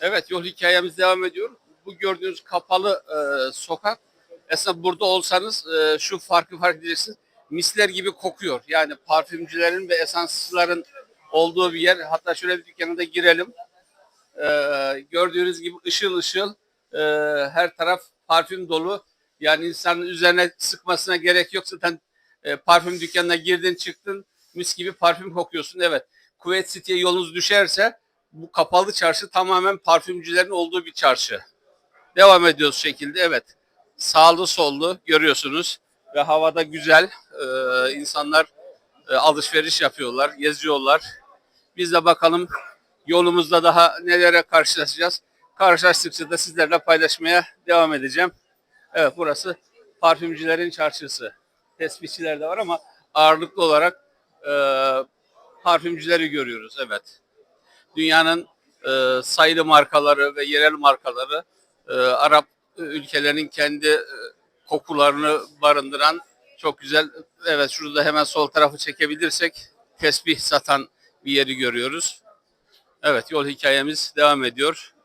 Evet yol hikayemiz devam ediyor. Bu gördüğünüz kapalı e, sokak aslında burada olsanız e, şu farkı fark edeceksiniz. Misler gibi kokuyor. Yani parfümcülerin ve esansçıların olduğu bir yer. Hatta şöyle bir dükkana da girelim. E, gördüğünüz gibi ışıl ışıl e, her taraf parfüm dolu. Yani insanın üzerine sıkmasına gerek yok. Zaten e, parfüm dükkanına girdin çıktın mis gibi parfüm kokuyorsun. Evet Kuveyt City'ye yolunuz düşerse bu kapalı çarşı tamamen parfümcülerin olduğu bir çarşı. Devam ediyoruz şekilde evet. Sağlı sollu görüyorsunuz ve havada güzel Ee, insanlar e, alışveriş yapıyorlar, geziyorlar. Biz de bakalım yolumuzda daha nelere karşılaşacağız. Karşılaştıkça da sizlerle paylaşmaya devam edeceğim. Evet burası parfümcülerin çarşısı. Tespihçiler de var ama ağırlıklı olarak e, parfümcüleri görüyoruz. Evet dünyanın e, sayılı markaları ve yerel markaları e, Arap ülkelerinin kendi e, kokularını barındıran çok güzel. Evet şurada hemen sol tarafı çekebilirsek tesbih satan bir yeri görüyoruz. Evet yol hikayemiz devam ediyor.